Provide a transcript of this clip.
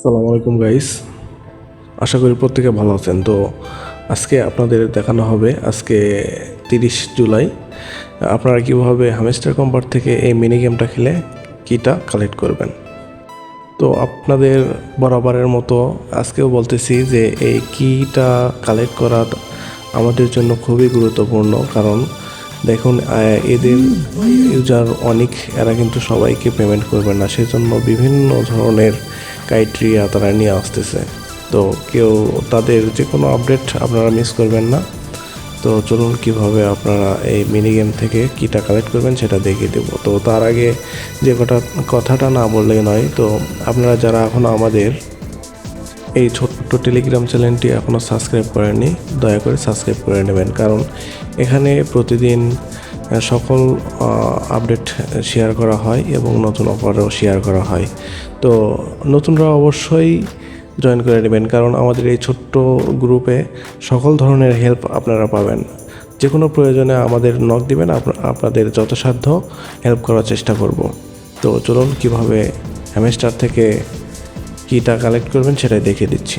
আসসালামু আলাইকুম গাইস আশা করি প্রত্যেকে ভালো আছেন। তো আজকে আপনাদের দেখানো হবে, আজকে তিরিশ জুলাই। আপনারা কীভাবে হামেস্টার কম্পার থেকে এই মিনি গেমটা খেলে কিটা কালেক্ট করবেন? তো আপনাদের বরাবরের মতো আজকেও বলতেছি যে এই কিটা কালেক্ট করা আমাদের জন্য খুবই গুরুত্বপূর্ণ, কারণ দেখুন এদের ইউজার অনেক, এরা কিন্তু সবাইকে পেমেন্ট করবে না। সেজন্য বিভিন্ন ধরনের ক্রাইটেরিয়া তারা নিয়ে আসতেছে। তো কেউ, তাদের যে কোনো আপডেট আপনারা মিস করবেন না। তো চলুন কীভাবে আপনারা এই মিনি গেম থেকে কিটা কালেক্ট করবেন সেটা দেখিয়ে দেবো। তো তার আগে যে কটা কথাটা না বললেই নয়, তো আপনারা যারা এখনও আমাদের এই ছোট্ট টেলিগ্রাম চ্যানেলটি এখনও সাবস্ক্রাইব করেননি, দয়া করে সাবস্ক্রাইব করে নেবেন। কারণ এখানে প্রতিদিন সকল আপডেট শেয়ার করা হয় এবং নতুন অফারও শেয়ার করা হয়। তো নতুনরা অবশ্যই জয়েন করে নেবেন, কারণ আমাদের এই ছোট্ট গ্রুপে সকল ধরনের হেল্প আপনারা পাবেন। যে কোনো প্রয়োজনে আমাদের নক দিবেন আপনাদের যথাসাধ্য হেল্প করার চেষ্টা করব। তো চলুন কীভাবে হ্যামেস্টার থেকে কিটা কালেক্ট করবেন সেটাই দেখে দিচ্ছি।